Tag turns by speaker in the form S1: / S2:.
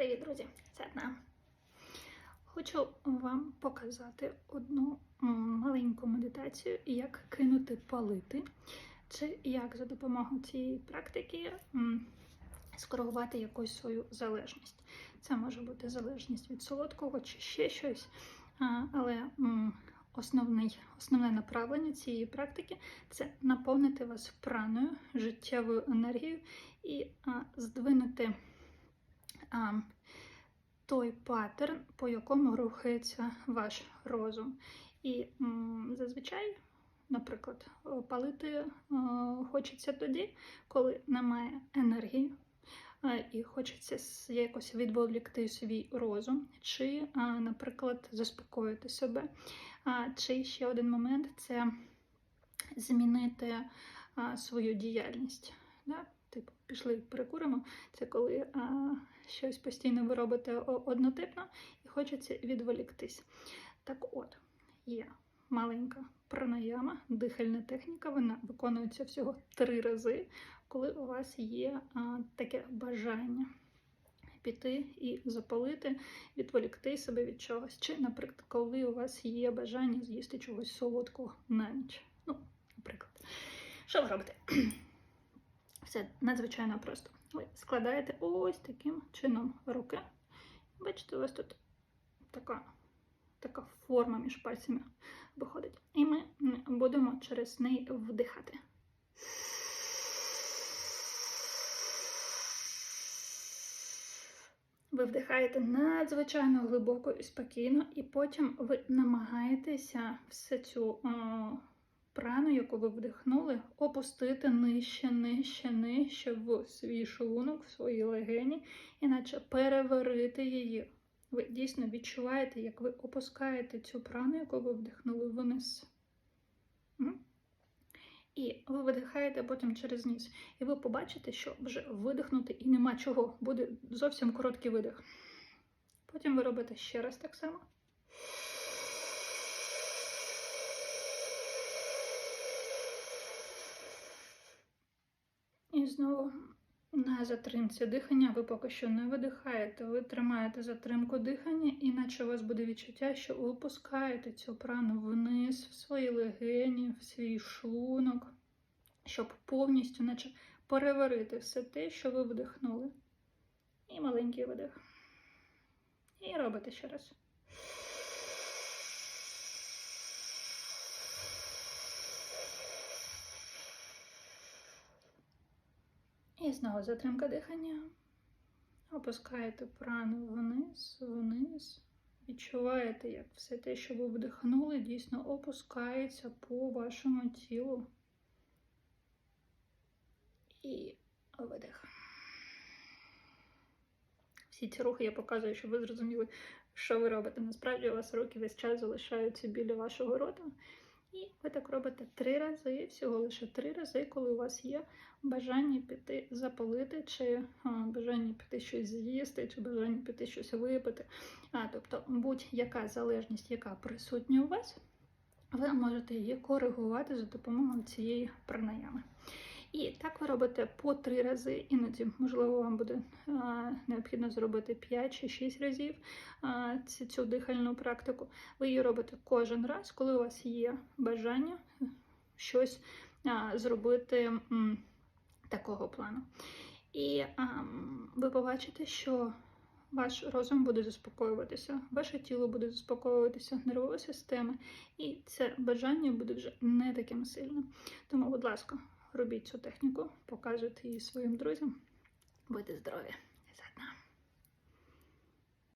S1: Привіт, друзі! Це Одна. Хочу вам показати одну маленьку медитацію, як кинути палити, чи як за допомогою цієї практики скоригувати якусь свою залежність. Це може бути залежність від солодкого чи ще щось, але основний, основне направлення цієї практики це наповнити вас праною, життєвою енергією і здвинути той паттерн, по якому рухається ваш розум. І м, зазвичай, наприклад, палити о, хочеться тоді, коли немає енергії. І хочеться якось відволікти свій розум, чи, наприклад, заспокоїти себе. Чи ще один момент це змінити свою діяльність. Типу, пішли перекуримо. Це коли а, щось постійно ви робите однотипно і хочеться відволіктись. Так от, є маленька пранаяма, дихальна техніка, вона виконується всього три рази, коли у вас є а, таке бажання піти і запалити, відволікти себе від чогось. Чи, наприклад, коли у вас є бажання з'їсти чогось солодкого на ніч. Ну, наприклад. Що ви робите? Все надзвичайно просто. Ви складаєте ось таким чином руки. Бачите, у вас тут така, така форма між пальцями виходить. І ми будемо через неї вдихати. Ви вдихаєте надзвичайно глибоко і спокійно, і потім ви намагаєтеся всю цю прану, яку ви вдихнули, опустити нижче, нижче, нижче в свій шлунок, в свої легені, іначе переварити її. Ви дійсно відчуваєте, як ви опускаєте цю прану, яку ви вдихнули вниз. І ви видихаєте потім через ніс. І ви побачите, що вже видихнути і нема чого. Буде зовсім короткий видих. Потім ви робите ще раз так само. І знову на затримці дихання ви поки що не видихаєте, ви тримаєте затримку дихання, іначе у вас буде відчуття, що ви опускаєте цю прану вниз, в свої легені, в свій шлунок, щоб повністю наче переварити все те, що ви вдихнули. І маленький видих. І робите ще раз. І знову затримка дихання. Опускаєте прану вниз, вниз. Відчуваєте, як все те, що ви вдихнули, дійсно опускається по вашому тілу. І видих. Всі ці рухи я показую, щоб ви зрозуміли, що ви робите. Насправді у вас руки весь час залишаються біля вашого рота. І ви так робите три рази, всього лише три рази, коли у вас є бажання піти запалити, чи бажання піти щось з'їсти, чи бажання піти щось випити. А, тобто будь-яка залежність, яка присутня у вас, ви можете її коригувати за допомогою цієї пранаями. І так ви робите по три рази, іноді, можливо, вам буде необхідно зробити 5 чи 6 разів цю, дихальну практику. Ви її робите кожен раз, коли у вас є бажання щось а, зробити такого плану. І ви побачите, що ваш розум буде заспокоюватися, ваше тіло буде заспокоюватися, нервова система, і це бажання буде вже не таким сильним. Тому, будь ласка, робіть цю техніку, покажете її своїм друзям. Будьте здорові! Задна.